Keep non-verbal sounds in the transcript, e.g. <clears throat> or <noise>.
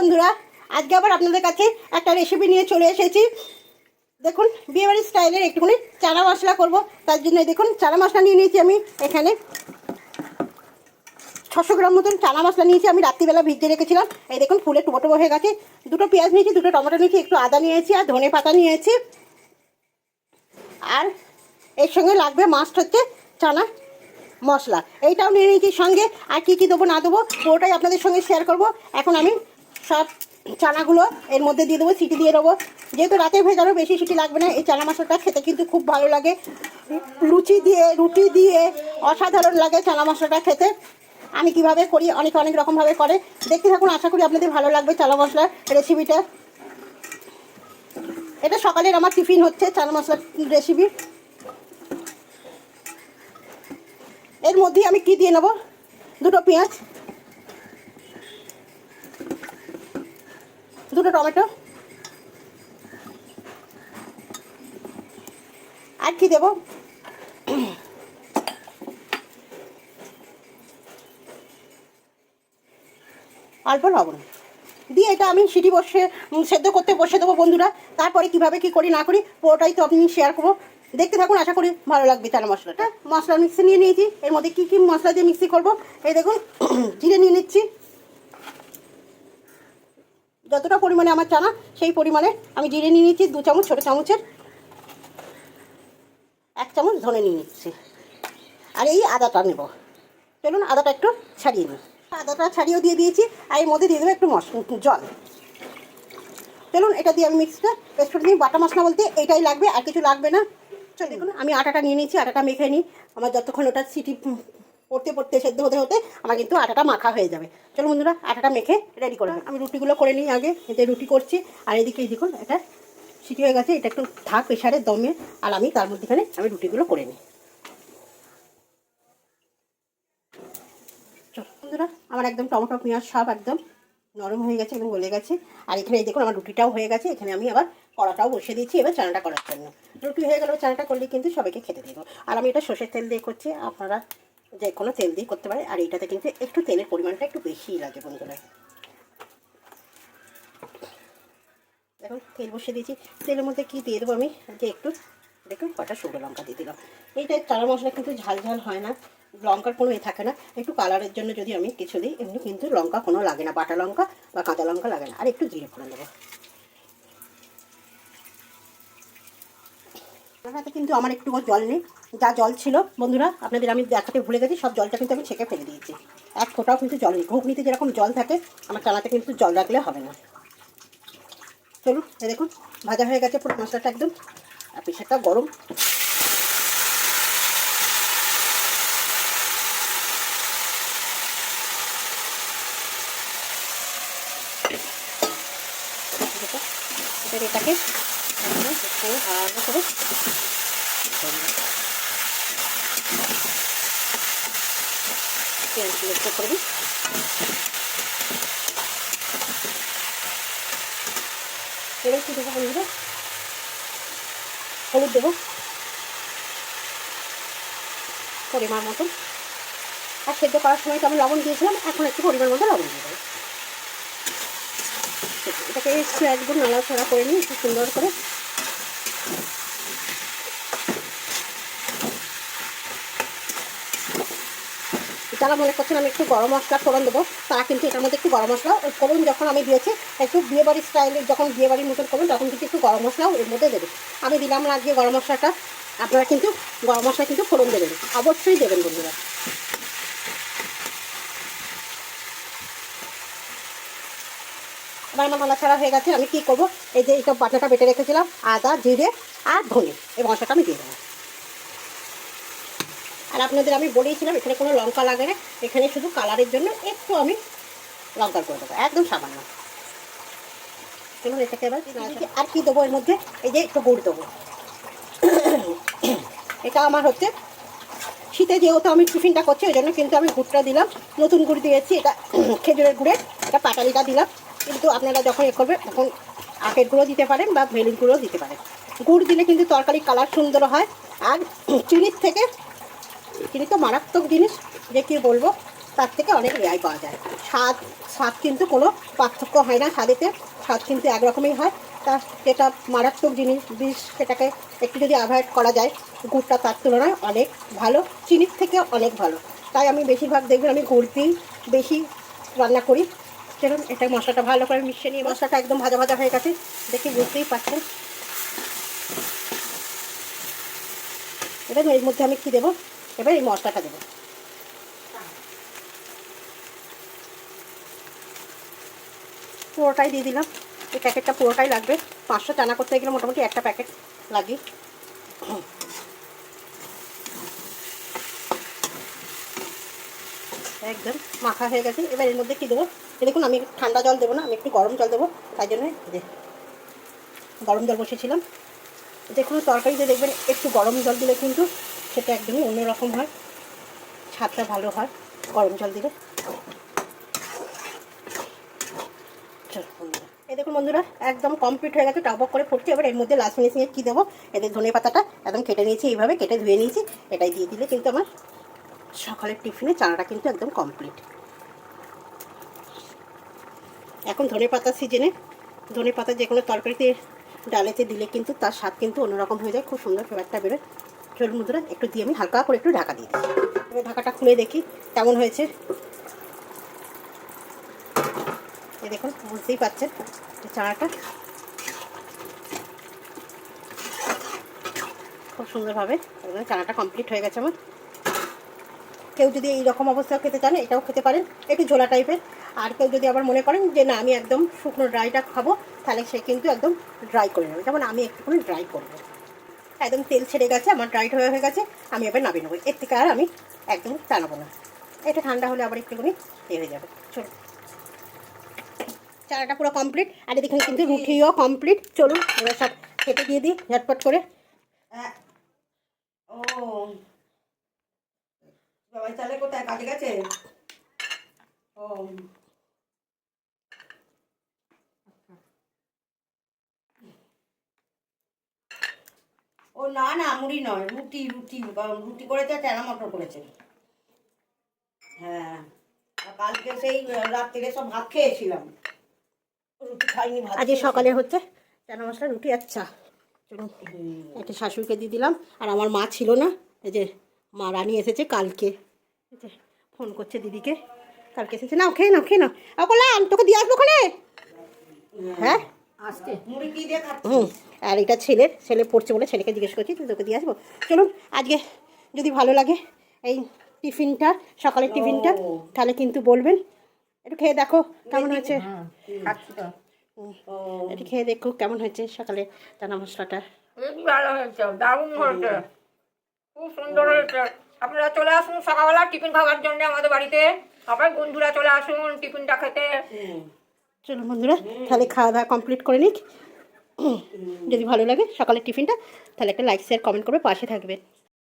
বন্ধুরা, আজকে আবার আপনাদের কাছে একটা রেসিপি নিয়ে চলে এসেছি। দেখুন, বিয়েবাড়ির স্টাইলের একটুখানি চানা মশলা করব। তার জন্য দেখুন, চানা মশলা নিয়ে নিয়েছি আমি এখানে। ছশো গ্রাম মতন চানা মশলা নিয়েছি আমি, রাত্রিবেলা ভিজিয়ে রেখেছিলাম। এই দেখুন, ফুলে টুবো হয়ে গেছে। দুটো পেঁয়াজ নিয়েছি, দুটো টমেটো নিয়েছি, একটু আদা নিয়েছি আর ধনে পাতা নিয়েছি। আর এর সঙ্গে লাগবে মাস্ট হচ্ছে চানা মশলা। এইটাও নিয়ে নিয়েছি সঙ্গে। আর কী কী দেবো, না দেবো, পুরোটাই আপনাদের সঙ্গে শেয়ার করব। এখন আমি সব চানাগুলো এর মধ্যে দিয়ে দেবো, সিটি দিয়ে দেবো। যেহেতু রাতে ভেজানো বেশি সিটি লাগবে না, এই চানা মশলাটা খেতে কিন্তু খুব ভালো লাগে। লুচি দিয়ে, রুটি দিয়ে অসাধারণ লাগে চানা মশলাটা খেতে। আমি কীভাবে করি, অনেকে অনেক রকমভাবে করে। দেখতে থাকুন, আশা করি আপনাদের ভালো লাগবে চানা মশলার রেসিপিটা এটা সকালের আমার টিফিন হচ্ছে চানা মশলার রেসিপি এর মধ্যেই আমি কি দিয়ে নেব? দুটো পেঁয়াজ। দুটো টমেটো। আর কি দেব? অল্প লবণ। দিয়ে এটা আমি সিটি বসে সেদ্ধ করতে বসে দেবো বন্ধুরা। তারপরে কীভাবে কি করি, না করি, পুরোটাই তো আপনি শেয়ার করব। দেখতে থাকুন, আশা করি ভালো লাগবে চানা মশলাটা। মশলা মিক্সি নিয়ে নিয়েছি। এর মধ্যে কী কী মশলা দিয়ে মিক্সি করব? এই দেখুন, <clears throat> জিরে নিয়ে নিচ্ছি। যতটা পরিমাণে আমার চানা, সেই পরিমাণে আমি জিরে নিয়ে নিচ্ছি দু চামচ, ছোটো চামচের। এক চামচ ধনে নিয়ে নিচ্ছি। আর এই আদাটা নেব। চলুন আদাটা একটু ছাড়িয়ে নিই। আদাটা ছাড়িয়েও দিয়ে দিয়েছি, আর এর মধ্যে দিয়ে দেবো একটু মশ, জল। চলুন এটা দিয়ে আমি মিক্সটা পেস্ট করে নিই। বাটা মশলা বলতে এটাই লাগবে, আর কিছু লাগবে না। চল দেখুন, আমি আটাটা নিয়ে নিয়েছি, আটাটা মেখে নিই। আমার যতক্ষণ ওটা সিটি পড়তে পড়তে, সেদ্ধ হতে হতে আমার কিন্তু আটাটা মাখা হয়ে যাবে। চলো বন্ধুরা, আটাটা মেখে রেডি করে আমি রুটিগুলো করে নিই আগে, এতে রুটি করছি। আর এদিকে দেখুন, এটা সিটি হয়ে গেছে, এটা একটু থাক প্রেশারের দমে, আর আমি তার মধ্যেখানে আমি রুটিগুলো করে নিই। চল বন্ধুরা, আমার একদম টমেটো, পেঁয়াজ সব একদম নরম হয়ে গেছে এবং গলে গেছে। আর এখানে এই দেখুন, আমার রুটিটাও হয়ে গেছে। এখানে আমি আবার কড়াটাও বসিয়ে দিয়েছি, এবার চানাটা করার জন্য। রুটি হয়ে গেল, চানাটা করলে কিন্তু সবাইকে খেতে দেবো। আর আমি এটা সর্ষের তেল দিয়ে করছি, আপনারা যে কোনো তেল দিয়ে করতে পারে, আর এইটাতে কিন্তু একটু তেলের পরিমাণটা একটু বেশিই লাগে বন্ধুরা। দেখুন, তেল বসিয়ে দিয়েছি। তেলের মধ্যে কি দিয়ে দেবো আমি? যে একটু, দেখুন, কটা শুকনো লঙ্কা দিয়ে দিলাম। এইটা চানা মশলা কিন্তু ঝাল ঝাল হয় না, লঙ্কার কোনো এ থাকে না। একটু কালারের জন্য যদি আমি কিছু দিই, এমনি কিন্তু লঙ্কা কোনো লাগে না, বাটা লঙ্কা বা কাঁচা লঙ্কা লাগে না। আর একটু জিরে ফোড়ন দেবো। কিন্তু আমার একটু জল নেই। যা জল ছিল বন্ধুরা আপনাদের আমি দেখাতে ভুলে গেছি সব জলটা কিন্তু আমি ছেঁকে ফেলে দিয়েছি এক ফোঁটাও কিন্তু জল নেই ঘুগনিতে যেরকম জল থাকে আমার চালাতে কিন্তু জল রাখলে হবে না চলুন এই দেখুন ভাজা হয়ে গেছে পুরো মশলাটা একদম আর প্রেশারটা গরম এটাকে হালকা করে পেঁয়াজগুলো একটু করে দিই এবার কি দেবো বন্ধুরা হলুদ দেবো। পরিমাণ মতন। আর সেদ্ধ করার সময় তো আমি লবণ দিয়েছিলাম, এখন একটু পরিমাণ মতো লবণ দিয়ে দেবো। এটাকে একটু একদম নাড়াচাড়া করে নিই একটু সুন্দর করে যারা মনে করছেন আমি একটু গরম মশলা ফোড়ন দেবো, তারা কিন্তু এটার মধ্যে একটু গরম মশলা ফোড়ন যখন আমি দিয়েছি, একটু বিয়েবাড়ির স্টাইলে যখন বিয়েবাড়ির মতন করবেন তখন কিন্তু একটু গরম মশলাও এর মধ্যে দেবে আমি দিলাম না আজকে গরম মশলাটা, আপনারা কিন্তু গরম মশলা কিন্তু ফোড়ন দেবেন, অবশ্যই দেবেন বন্ধুরা। আমার মালা ছাড়া হয়ে গেছে, আমি কী করব? এই যে এইসব বাটাটা বেটে রেখেছিলাম, আদা, জিরে আর ধনে, এই মশলাটা আমি দিয়ে দেবো। আর আপনাদের আমি বলেইছিলাম এখানে কোনো লঙ্কা লাগে না। এখানে শুধু কালারের জন্য একটু আমি লঙ্কা করে দেবো একদম সামান্য। চলুন এটাকে এবার আর কি দেবো এর মধ্যে এই যে একটু গুড় দেবো। এটা আমার হচ্ছে শীতে যেহেতু আমি টিফিনটা করছি ওই জন্য কিন্তু আমি গুড়টা দিলাম। নতুন গুড় দিয়েছি এটা <clears throat> খেজুরের গুড়ের এটা পাটালিটা দিলাম। কিন্তু আপনারা যখন এ করবেন তখন আখের গুঁড়ো দিতে পারেন বা ভেলির গুঁড়ো দিতে পারেন। গুড় দিলে কিন্তু তরকারি কালার সুন্দর হয়। আর <clears throat> চিনির থেকে চিনি তো মারাত্মক জিনিস, যে কী বলব, তার থেকে অনেক রেয়াই পাওয়া যায়। স্বাদ স্বাদ কিন্তু কোনো পার্থক্য হয় না স্বাদেতে, স্বাদ কিন্তু একরকমই হয়। তা যেটা মারাত্মক জিনিস, বিষ, সেটাকে একটু যদি অ্যাভয়েড করা যায়, গুড়টা তার তুলনায় অনেক ভালো, চিনির থেকে অনেক ভালো। তাই আমি বেশিরভাগ দেখবেন আমি গুড় দিয়েই বেশি রান্না করি। চলুন, এটা মশলাটা ভালো করে মিশিয়ে নিয়ে মশলাটা একদম ভাজা ভাজা হয়ে গেছে, দেখি বুঝতেই পারছেন। এবার এর মধ্যে আমি কী দেবো? এবার এই মশলাটা দেবো। পুরোটাই দিয়ে দিলাম। এই প্যাকেটটা পুরোটাই লাগবে। পাঁচশো চানা করতে গেলে মোটামুটি একটা প্যাকেট লাগে। একদম মাখা হয়ে গেছে। এবার এর মধ্যে কী দেবো? দেখুন, আমি ঠান্ডা জল দেবো না, আমি একটু গরম জল দেবো। তাই জন্য যে গরম জল বসেছিলাম। যে কোনো তরকারিতে দেখবেন একটু গরম জল দিলে কিন্তু সেটা একদমই অন্যরকম হয়। স্বাদটা ভালো হয় গরম জল দিলে। এই দেখুন বন্ধুরা, একদম কমপ্লিট হয়ে গেছে, টকবক করে ফুটছে। এবার এর মধ্যে লাস্ট ফিনিশিংয়ে কী দেবো? এদের ধনে পাতাটা একদম কেটে নিয়েছি, এইভাবে কেটে ধুয়ে নিয়েছি। এটাই দিয়ে দিলে কিন্তু আমার সকালের টিফিনে চানাটা কিন্তু একদম কমপ্লিট এখন ধনে পাতার সিজনে ধনে পাতা যে কোনো তরকারিতে ডালেতে দিলে কিন্তু তার স্বাদ কিন্তু অন্যরকম হয়ে যায়, খুব সুন্দর ফ্লেভারটা বেরোয়। চলুন বন্ধুরা একটু দিয়ে আমি হালকা করে একটু ঢাকা দিয়ে দিই। ঢাকাটা খুলে দেখি কেমন হয়েছে। এই দেখুন, বুঝতেই পারছেন চানাটা খুব সুন্দরভাবে একদম চানাটা কমপ্লিট হয়ে গেছে আমার। কেউ যদি এই রকম অবস্থা খেতে চান, এটাও খেতে পারেন, একটু ঝোলা টাইপের আর কেউ যদি আবার মনে করেন যে না, আমি একদম শুকনো ড্রাইটা খাব, তাহলে সে কিন্তু একদম ড্রাই করে নেবে। যেমন আমি একটুখানি ড্রাই করব। একদম তেল ছেড়ে গেছে, আমার ড্রাইড হয়ে হয়ে গেছে, আমি এবার নামিয়ে নেব। এর থেকে আর আমি একদম টানাবো না। এটা ঠান্ডা হলে আবার একটুখানি এ হয়ে যাবে। চলুন চারাটা পুরো কমপ্লিট আর এদিকে কিন্তু রুটিও কমপ্লিট চলুন, এবার সব কেটে দিয়ে দিই, ঝটপট করে। ও। তাহলে কোথায়? কাজে গেছে? ও। ও না না মুড়ি নয় রুটি রুটি রুটি করেছে চানা মটর করেছে। হ্যাঁ কালকে সেই রাত্রে সব ভাত খেয়েছিলাম। রুটি খাইনি ভাত আজকে সকালে হচ্ছে চানা মশলা রুটি আচ্ছা। চলুন একটা শাশুড়িকে দিয়ে দিলাম। আর আমার মা ছিল না এই যে মা রানী এসেছে কালকে। ফোন করছে দিদিকে কালকে এসেছে। নাও খেয়ে নাও খেয়ে নাও। অকলাম তোকে দিয়ে আসব ওখানে? হ্যাঁ? হুম আর এটা ছেলের ছেলে পড়ছে বলে ছেলেকে জিজ্ঞেস করছি তুই তোকে দিয়ে আসব? চলুন আজকে যদি ভালো লাগে এই টিফিনটা সকালের টিফিনটা তাহলে কিন্তু বলবেন। একটু খেয়ে দেখো কেমন হয়েছে। খাচ্ছি একটু খেয়ে দেখো কেমন হয়েছে সকালে চানা মশলাটা। ভালো হয়েছে দারুণ হয়েছে। খুব সুন্দর হয়েছে। আপনারা চলে আসুন সকালবেলা টিফিন খাওয়ার জন্য আমাদের বাড়িতে। সবাই বন্ধুরা চলে আসুন টিফিনটা খেতে। চলুন বন্ধুরা, তাহলে খাওয়া দাওয়া কমপ্লিট করে নিক। যদি ভালো লাগে সকালের টিফিনটা, তাহলে একটা লাইক শেয়ার কমেন্ট করবে পাশে থাকবেন।